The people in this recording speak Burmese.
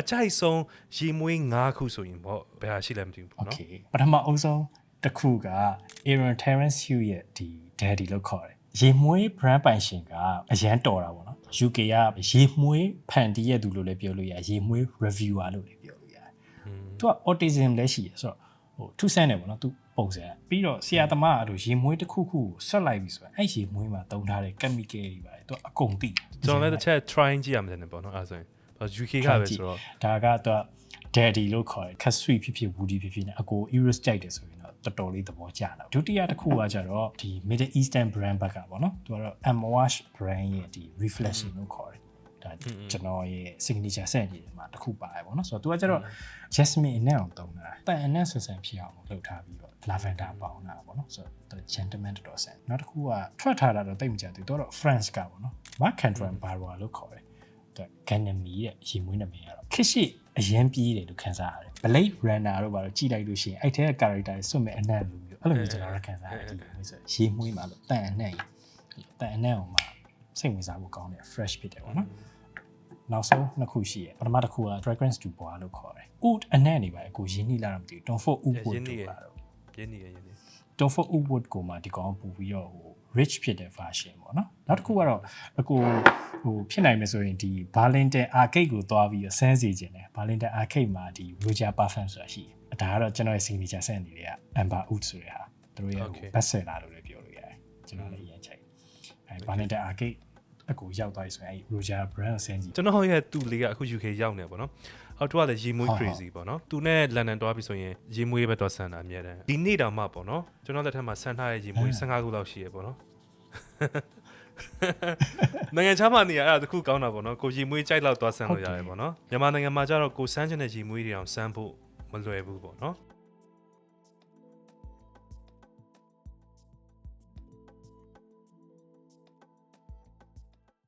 အကြိုက်ဆုံးရေမွေး၅ခုဆိုရင်ပေါ့ဘယ်ဟာရှိလဲမသိဘူးပေါ့နော် Okay ပထမအဆုံးတစ်ခုက Aaron Terrence Hugh ရဲ့ဒီ Daddy လို့ခေါ်တယ်ရေမွေး brand ပိုင်ရှင်ကအရန်တော်တာပေါ့နော် UK ကရေမွေးဖန်တီးရသူလို့လည်းပြောလို့ရတယ်ရေမွေး reviewer လို့လည်းပြောလို့ရတယ်သူက autism လည်းရှိရဆိုတော့ဟိုထူးဆန်းတယ်ပေါ့နော်သူပုံစံကပြီးတော့ဆရာသမားကတို့ရေမွေးတစ်ခုခုကိုဆက်လိုက်ပြီဆိုတော့အဲ့ရေမွေးမှာတုံးထားတဲ့ chemical တွေပါတယ်သူကအကုန်သိကျွန်တော်လည်းတစ်ချက် try ကြည့်ရမှာတယ်ပေါ့နော်အဲ့ဒါဆိုရင်ဘာ UK ကပဲဆိုတော့ဒါကတော့ daddy လို့ခေါ်တယ် cat sweet ဖြစ်ဖြစ် woody ဖြစ်ဖြစ်နဲ့အကို iris ကြိုက်တယ်ဆိုရင်တော့တော်တော်လေးသဘောကျတာဒုတိယတစ်ခုကကြတော့ဒီ middle eastern brand ဘက်ကပေါ့နော်သူကတော့ amwash brand ရဲ့ဒီ reflection လို့ခေါ်တယ်ဒါကျွန်တော်ရဲ့ signature set ကြီးတွေမှာတစ်ခုပါတယ်ပေါ့နော်ဆိုတော့သူကကြတော့ jasmine အနက်အောင်တုံးတာတန်အနက်ဆန်ဆန်ဖြစ်အောင်လုပ်ထားပြီးတော့ lavender ပေါင်းတာပေါ့နော်ဆိုတော့ gentleman တော်တော်ဆန်နောက်တစ်ခုကထွက်ထားတာတော့တိတ်မကြဘူးသူကတော့ France ကပေါ့နော် mark cantron barrow လို့ခေါ်တယ် သူဂန်နမီရဲ့ရေမွေးနာမည်ကတော့ခစ်ရှိအရင်ပြေးတယ်လို့ခန်းစားရတယ် Blade Runner တို့ဘာလို့ကြည့်လိုက်လို့ရှိရင်အဲ့ထဲက character တွေစွန့်မဲ့အနက်လိုမျိုးအဲ့လိုမျိုးကျွန်တော်တို့ခန်းစားရတယ်ဒီလိုမျိုးဆိုရေမွေးမှာလို့တန်အနက်ကြီးတန်အနက်အောင်မှာစိတ်ဝင်စားဖို့ကောင်းတယ် fresh ဖြစ်တယ်ပေါ့နော်နောက်ဆုံးနှစ်ခုရှိရပထမတစ်ခုက fragrance to bois လို့ခေါ်တယ် oud အနက်နေပါအကိုရင်းနှီးလာတော့မသိဘူး Tom Ford oud ရင်းနှီးတို့ရပါတော့ရင်းနေရရင်းနေ Tom Ford Wood ကိုမှဒီကောင်ပူပြီးတော့ဟို rich ဖြစ်တဲ့ version ပေါ့နော်နောက်တစ်ခုကတော့အကို ဟိုဖြစ်နိုင်မယ်ဆိုရင်ဒီ Burlington Arcade ကိုသွားပြီးတော့ဆန်းစီခြင်းတယ် Burlington Arcade မှာဒီ Roger Parfum ဆိုတာရှိတယ်ဒါကတော့ကျွန်တော်ရဲ့ signature scent တွေက Amber Oud ဆိုတဲ့ဟာသူတို့ရဲ့ဟို best seller လို့လည်းပြောလို့ရတယ်ကျွန်တော်လည်းအရင်ချိန်အဲ Burlington Arcade အကူရောက်သွားပြီဆိုရင်အဲ Roger brand ဆန်းစီကျွန်တော်ရဲ့သူ့လေးကအခု UK ရောက်နေပေါ့နော်ဟောသူကလည်းရေမွေးဟုတ်ဟုတ် crazy ပေါ့နော်သူနဲ့လန်ဒန်တွားပြီဆိုရင်ရေမွေးပဲတော့ဆန်တာအမြဲတမ်းဒီနေ့တောင်မှပေါ့နော်ကျွန်တော်လက်ထက်မှာဆန်ထားတဲ့ရေမွေး15ခုလောက်ရှိရပေါ့နော် နိုင်ငံခြားမှာနေရအဲ့ဒါတခုကောင်းတာပေါ့နော်ကိုရေမွေးကြိုက်လောက်သွားဆန်လို့ရတယ်ပေါ့နော်မြန်မာနိုင်ငံမှာကျတော့ကိုစမ်းချင်တဲ့ရေမွေးတွေအောင်စမ်းဖို့မလွယ်ဘူးပေါ့နော်